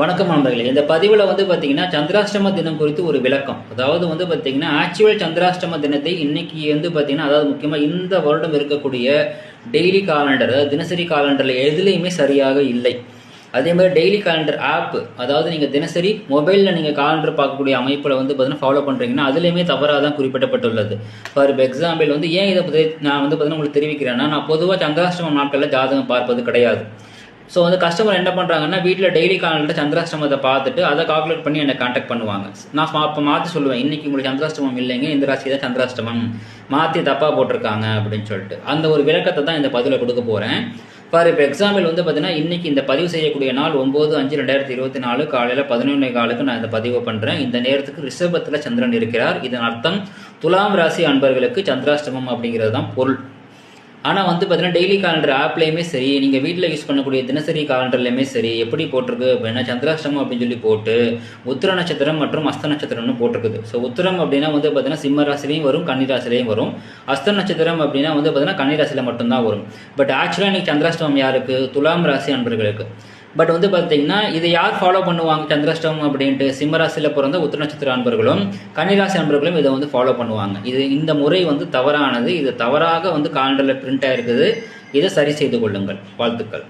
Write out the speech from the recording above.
வணக்கம் நண்பர்களே. இந்த பதிவில் வந்து பார்த்தீங்கன்னா சந்திராஷ்டம தினம் குறித்து ஒரு விளக்கம். அதாவது வந்து பார்த்தீங்கன்னா ஆக்சுவல் சந்திராஷ்டம தினத்தை இன்னைக்கு வந்து பார்த்தீங்கன்னா அதாவது முக்கியமாக இந்த வருடம் இருக்கக்கூடிய டெய்லி காலண்டர் அதாவது தினசரி காலண்டரில் எதுலேயுமே சரியாக இல்லை. அதே மாதிரி டெய்லி காலண்டர் ஆப் அதாவது நீங்கள் தினசரி மொபைலில் நீங்கள் காலண்டர் பார்க்கக்கூடிய அமைப்பில் வந்து பார்த்தீங்கன்னா ஃபாலோ பண்ணுறீங்கன்னா அதுலேயுமே தவறாக தான் குறிப்பிடப்பட்டுள்ளது. ஃபார் எக்ஸாம்பிள் வந்து ஏன் இதை நான் வந்து பார்த்தீங்கன்னா உங்களுக்கு தெரிவிக்கிறேன்னா நான் பொதுவாக சந்திராஷ்டமம் நாட்களில் ஜாதகம் பார்ப்பது கிடையாது. ஸோ வந்து கஸ்டமர் என்ன பண்ணுறாங்கன்னா வீட்டில் டெய்லி காலண்டர் சந்திராஷ்டமத்தை பார்த்துட்டு அதை கால்குலேட் பண்ணி என்னை காண்டாக்ட் பண்ணுவாங்க. நான் அப்போ மாற்றி சொல்லுவேன் இன்றைக்கி உங்களுக்கு சந்திராஷ்டமம் இல்லைங்க இந்த ராசி தான் சந்திராஷ்டமம். மாற்றி தப்பாக போட்டிருக்காங்க அப்படின்னு சொல்லிட்டு. அந்த ஒரு விளக்கத்தை தான் இந்த பதிவில் கொடுக்க போகிறேன் ஃபார் இப்போ எக்ஸாம்பிள் வந்து பார்த்தீங்கன்னா இன்றைக்கி இந்த பதிவு செய்யக்கூடிய நாள் ஒம்பது அஞ்சு ரெண்டாயிரத்தி இருபத்தி நாலு காலையில் பதினொன்று காலுக்கு நான் இந்த பதிவு பண்ணுறேன் இந்த நேரத்துக்கு ரிஷபத்தில் சந்திரன் இருக்கிறார். இதன் அர்த்தம் துலாம் ராசி அன்பர்களுக்கு சந்திராஷ்டமம் அப்படிங்கிறது தான் பொருள். ஆனால் வந்து பார்த்தீங்கன்னா டெய்லி காலண்டர் ஆப்லேயுமே சரி நீங்கள் வீட்டில் யூஸ் பண்ணக்கூடிய தினசரி காலண்டர்லையுமே சரி எப்படி போட்டிருக்கு அப்படின்னா சந்திராஷ்டமம் அப்படின்னு சொல்லி போட்டு உத்திர நட்சத்திரம் மற்றும் அஸ்த நட்சத்திரம்னு போட்டிருக்குது. ஸோ உத்திரம் அப்படின்னா வந்து பார்த்தீங்கன்னா சிம்ம ராசிலையும் வரும் கன்னிராசிலையும் வரும். அஸ்த நட்சத்திரம் அப்படின்னா வந்து பார்த்தீங்கன்னா கன்னிராசியில் மட்டும்தான் வரும். பட் ஆக்சுவலாக இன்னைக்கு சந்திராஷ்டமம் யாருக்கு? துலாம் ராசி அன்பர்களுக்கு. பட் வந்து பார்த்தீங்கன்னா இதை யார் ஃபாலோ பண்ணுவாங்க சந்திராஷ்டமம் அப்படின்ட்டு? சிம்மராசியில் பிறந்த உத்திர நட்சத்திர அன்பர்களும் கன்னிராசி அன்பர்களும் இதை வந்து ஃபாலோ பண்ணுவாங்க. இது இந்த முறை வந்து தவறானது. இது தவறாக வந்து காலண்டரில் பிரிண்ட் ஆயிருக்குது. இதை சரி செய்து கொள்ளுங்கள். வாழ்த்துக்கள்.